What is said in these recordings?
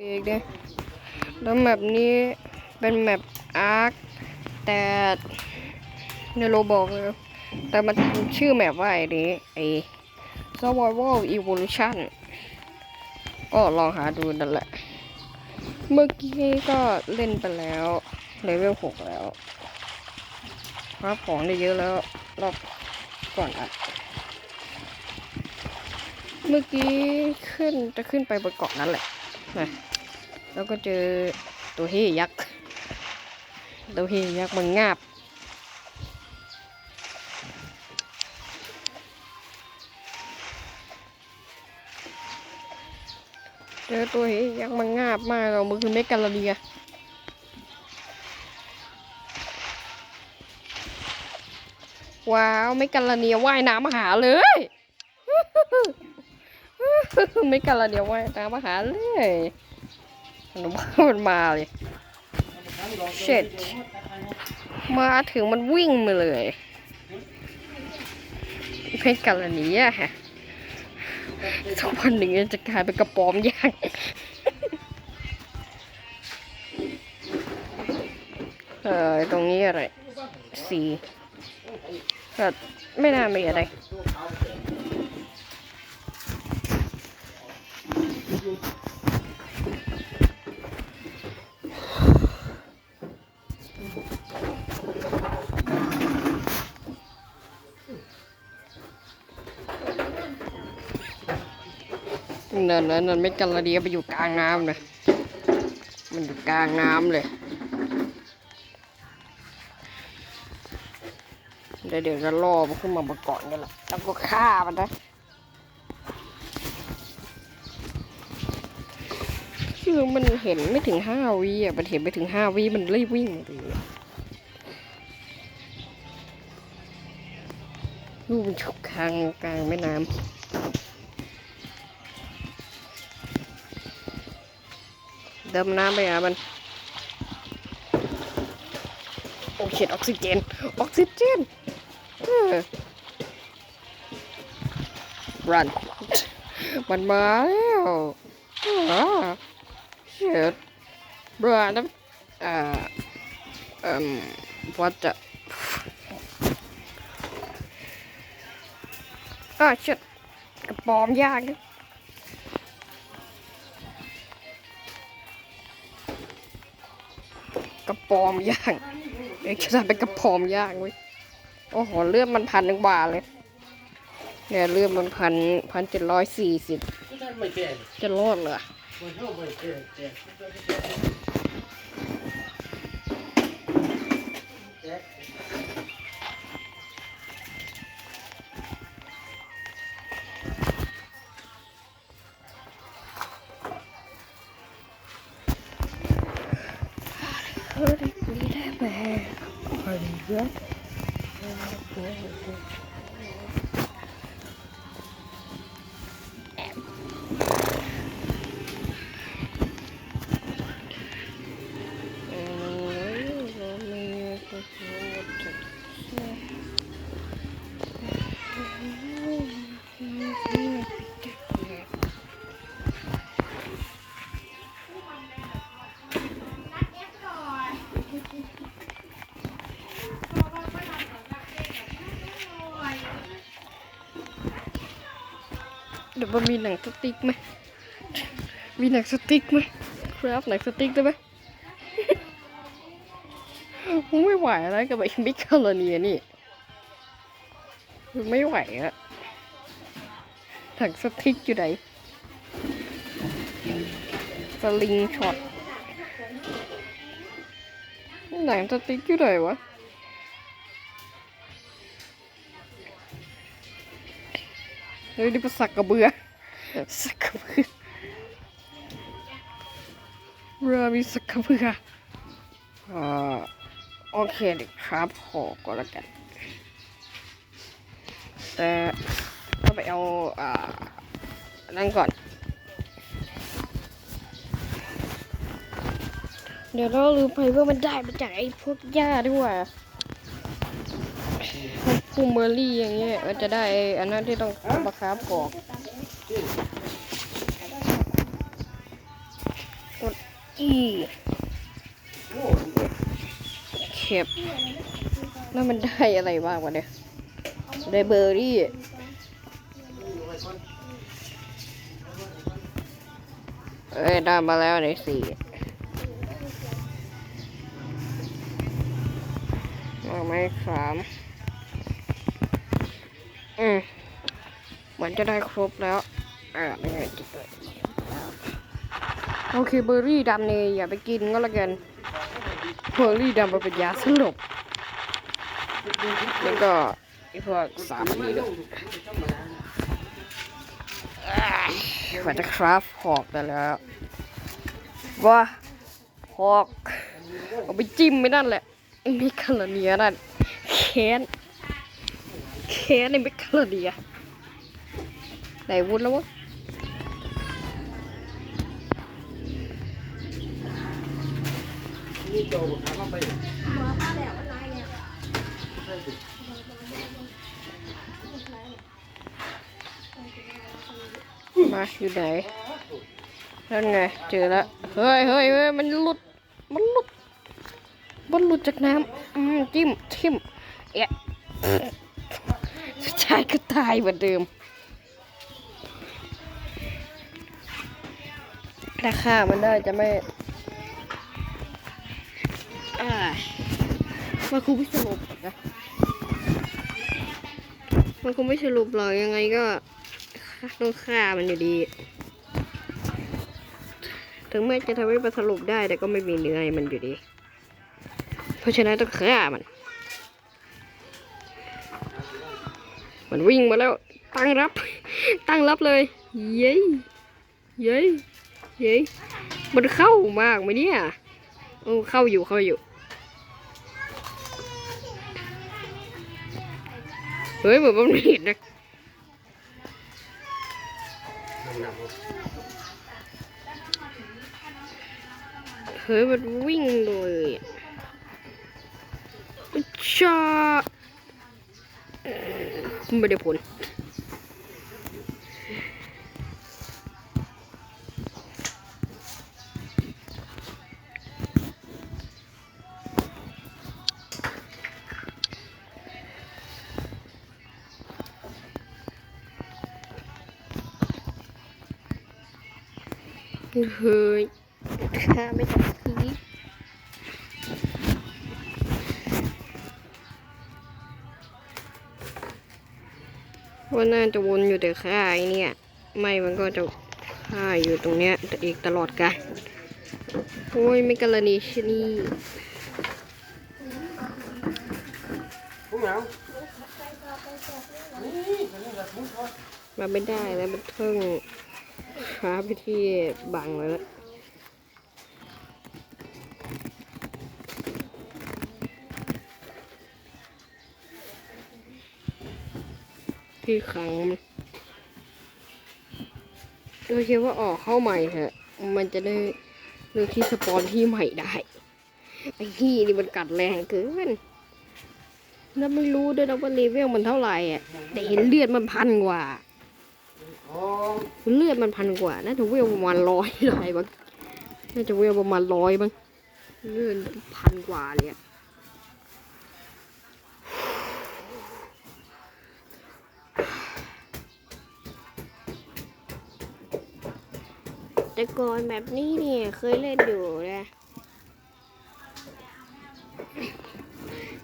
เอกเนี่ยแล้วแมปนี้เป็นแมปอาร์คแต่ในโรบอกเลยแต่มันชื่อแมปว่าไอ้นี้ไอ้ Survival Evolution ก็ลองหาดูนั่นแหละ เมื่อกี้ก็เล่นไปแล้วเลเวลหกแล้วครับของได้เยอะแล้ว รอบก่อนอัดเมื่อกี้ขึ้นจะขึ้นไปบนเกาะนั้นแหละ แล้วก็เจอตัวเฮยักษ์ ตัวเฮยักษ์มันงาบ เจอตัวเฮยักษ์มันงาบมากเรามันคือเมกาลาเดียว้าวเมกาลาเนียว่ายน้ำมาหาเลย ไม่กันละเดียวว่ายน้ำมาหาเลยมันมันมาเลยเช็ดมาถึงมันวิ่งมาเลยไม่กันละนี้ฮะสักวันหนึ่งจะกลายเป็นกระป๋อมย่างเออตรงนี้อะไรสีก็ไม่น่ามีอะไร นั่นนั่นนั่นไม่กันละเดียไปอยู่กลางน้ำเลยมันอยู่กลางน้ำเลยเดี๋ยวเดี๋ยวจะล่อมันขึ้นมาบนเกาะนี่แหละแล้วก็ฆ่ามันนะคือมันเห็นไม่ถึงห้าวิอะมันเห็นไปถึงห้าวิมันรีบวิ่งเลยอะลูกมันฉุกกลางกลางแม่น้ำ ดิมน้ำไปอะมัน โอเขียนออกซิเจน ออกซิเจนรัน มันมาแล้วอ่าเขียดรันอ่าเอ่มว่าจะอ่าเชิดกระปอมยากนะ ปอมย่างเอกจะทำเป็นกระปอมย่างเว้ยโอ้โหเลือดมันพันหนึ่งบาทเลยเนี่ยเลือดมันพันพันเจ็ดร้อยสี่สิบจะรอดเหรอ วมันมีหนังสติ๊กไหมมีหนังสติ๊กไหมครับหนังสติ๊กได้ไหมผมไม่ไหวแล้วกับไอ้มิคาโลเนียนี่ไม่ไหวอะถังสติ๊กอยู่ไหนสลิงช็อตหนังสติ๊กอยู่ไหนวะเฮ้ยนี่เป็นสักกระเบือ สักกระเบือเรือมีสักกระเบืออ่าโอเคเดี๋ยวครับพอก็แล้วกัน แต่ก็ไปเอาอ่านั่นก่อน เดี๋ยวเราลืมไปว่ามันได้มาจากไอ้พวกหญ้าด้วยพวกพูเมอรี่อย่างเงี้ยมันจะได้ไอ้อันนั้นที่ต้องมาค้าบกอก อีเข็บแล้วมันได้อะไรบ้างวะเนี่ยได้เบอร์รี่เอ้ยได้มาแล้วในสี่มาไหมสามอืมเหมือนจะได้ครบแล้วอ่าไม่ไงจิบเลย โอเคเบอร์รี่ดำเนี่ยอย่าไปกินก็แล้วกันเบอร์รี่ดำมันเป็นยาสลบแล้วก็ไอพวกสามนี้ด้วยอ้ากจะคราฟหอกได้แล้วว่าหอกเอาไปจิ้มไม่นั่นแหละไอ้เมคาโลเนียนั่นแค้นแค้นไอ้เมคาโลเนียไหนวุ้นแล้ววะ จบุกน้ำมาไปมาอยู่ไหนนั่นไงเจอแล้วเฮ้ยเฮ้ยเฮ้ยมันหลุด มันหลุด มันหลุดจากน้ำอืมจิ้มทิมเอะสุดท้ายก็ตายเหมือนเดิมถ้าฆ่ามันได้จะไม่ อ่ามันคงไม่สรุปนะมันคงไม่สรุปหรอกยังไงก็ต้องฆ่ามันอยู่ดี ถึงแม้จะทำให้มันสรุปได้แต่ก็ไม่มีเนื้อให้มันอยู่ดี เพราะฉะนั้นต้องฆ่ามัน มันวิ่งมาแล้ว ตั้งรับ ตั้งรับเลย เย้ยเย้ยเย้ยมันเข้ามากไหมเนี่ย โอ้เข้าอยู่เข้าอยู่ เฮ้ยเหมือนมันไม่เห็นนะน้ำหนักเฮ้ยมันวิ่งเลยอะชาไม่ได้ผล เฮ้ยข้าไม่ต้องพีว่าน่าจะวนอยู่แต่ค่ายเนี่ย ไม่มันก็จะค่ายอยู่ตรงเนี้ยอีกตลอดกาลโอ้ยไม่กรณีชนีพวกเรานี่มาไม่ได้แล้วมันเพิ่งาไปที่บังแล้วนะที่ขังมันเราคิดว่าออกเข้าใหม่เถอะ มันจะได้เลือกที่สปอนที่ใหม่ได้ ไอ้ที่นี่มันกัดแรงเกิน แล้วไม่รู้ด้วยนะว่าเลเวลมันเท่าไหร่อะ แต่เห็นเลือดมันพันกว่า เลือดมันพันกว่า น่าจะเวลประมาณร้อยอะไรบ้างน่าจะเวลประมาณร้อยบ้างเลือดพันกว่าเลยอะแต่ก่อนแบบนี้เนี่ยเคยเล่นอยู่นะ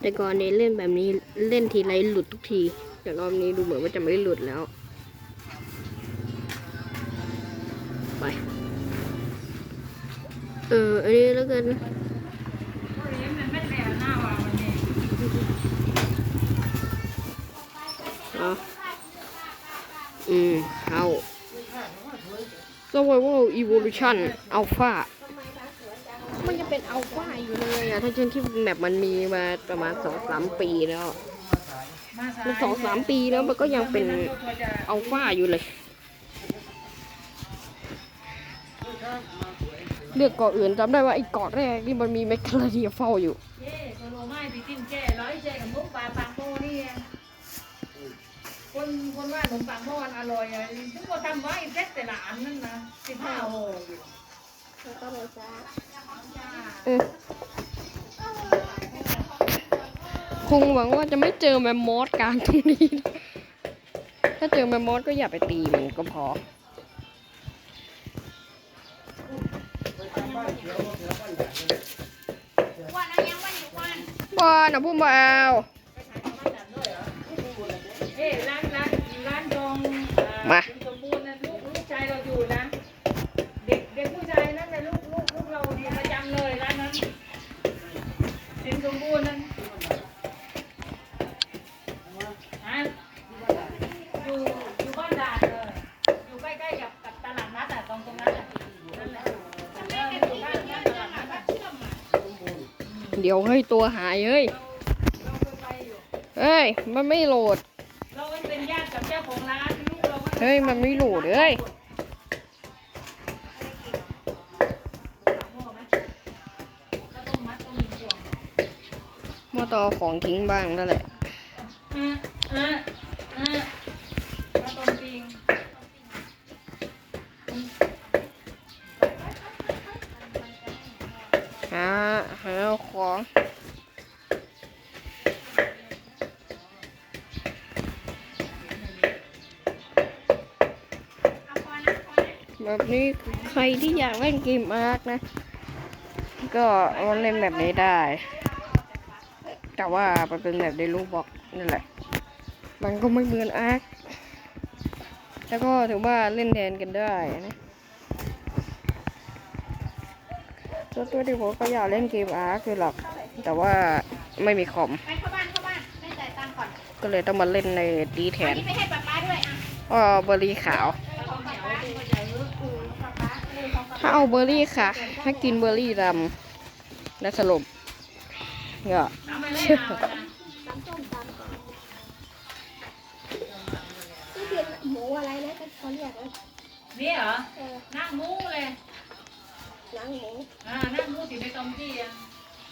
แต่ก่อนเนี่ยเล่นแบบนี้เล่นทีไรหลุดทุกที แต่รอบนี้ดูเหมือนว่าจะไม่หลุดแล้ว อออันนี้แล้วกันอาอืมเข้า Survival Evolution Alpha มันจะเป็นอัลฟาอยู่เลยอะถ้าเช่นที่แมปมันมีมาประมาณสองสามปีแล้วมันสองสามปีแล้วมันก็ยังเป็นอัลฟาอยู่เลย เลือกเกาะอื่นจำได้ว่าไอ้เกาะแรกนี่มันมีแมคคาราเดียเฝ้าอยู่เจ้คนโรไม้ไปกินแก่ร้อยแก่กับมุกปลาปังโมนี่ไงคนคนว่าขนมปังโมมันอร่อยอะทุกคนทำไว้เซ็ตแต่ละอันนั่นนะสิบห้าห่ออยู่แล้วก็ไปซ่าเออคงหวังว่าจะไม่เจอแมมมอสกลางตรงนี้นะถ้าเจอแมมมอสก็อย่าไปตีมันก็พอ บอลนะพุ่มบเอาเฮ้ร้านร้านร้านดองสมบูรณ์นะลูกลูกชายเราอยู่นะ เด็กเด็กผู้ชายนั่นแหละลูกลูกลูกเราดีประจำเลยร้านนั้นสินสมบูรณ์นั้น เดี๋ยวให้ตัวหายเฮ้ย เราเคยไปอยู่เฮ้ย มันไม่โหลด เราเป็นญาติกับเจ้าของร้านลูกเราก็เฮ้ย มันไม่โหลดเฮ้ยมัดต้องมีห่วงมอตอของทิ้งบ้างนั่นแหละ อะอะอะ แบบนี้ใครที่อยากเล่นเกมอาร์คนะ ก็มาเล่นแบบนี้ได้ แต่ว่ามันเป็นแบบในรูปบอกนั่นแหละ มันก็ไม่เหมือนอาร์คแล้วก็ถือว่าเล่นแทนกันได้นะตัวตัวที่ผมก็อยากเล่นเกมอาร์คคือหลักแต่ว่าไม่มีคอมไปเข้าบ้านเข้าบ้านไม่จ่ายตังค์ก่อน ก็เลยต้องมาเล่นในดีแทอันนนี้ไปให้ป๊าป๊าด้วยอะอ๋อเบอร์รี่ขาว ถ้าเอาเบอร์รี่ค่ะ ถ้ากินเบอร์รี่ดำและสรุปก็เอาไปเลยเอานะตำส้มตำก่อนนี่คือหมูอะไรนะเขาเรียกว่านี่เหรอเออนั่งมูเลยหนังหมูอ่านั่งมูติดในตอมจี้อะ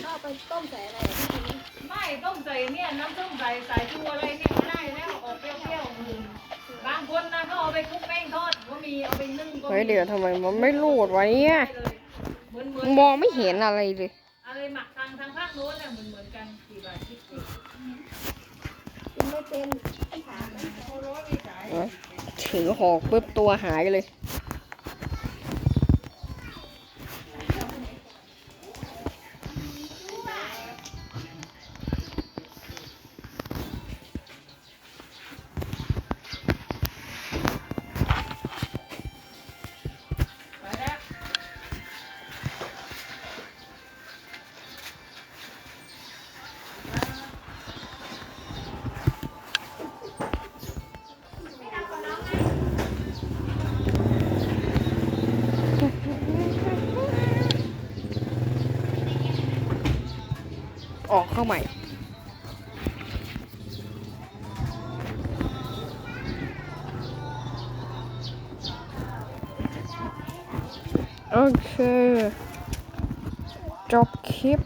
เขาเอาไปต้มใส่อะไรอะที่นี่ไม่ต้องใส่เนี่ยน้ำส้มใส่ใส่ชูอะไรเนี่ยก็ได้แล้วออกเปรี้ยวๆอืม บางคนนะเขาเอาไปคลุกแป้งทอดก็มีเอาไปนึ่งก็มีเฮ้ยเดี๋ยวทำไมมันไม่โหลดวะเนี่ยได้เลยเหมือนเหมือนมองไม่เห็นอะไรเลย อะไรหมักทางทางภาคโน้นน่ะเหมือนเหมือนกันกี่บาทคิดสิกินไม่เป็นไม่ถามนะโอ้โหไม่ขายเอ้ยถือหอกปุ๊บตัวหายเลย ออกเข้าใหม่โอเคจบคลิป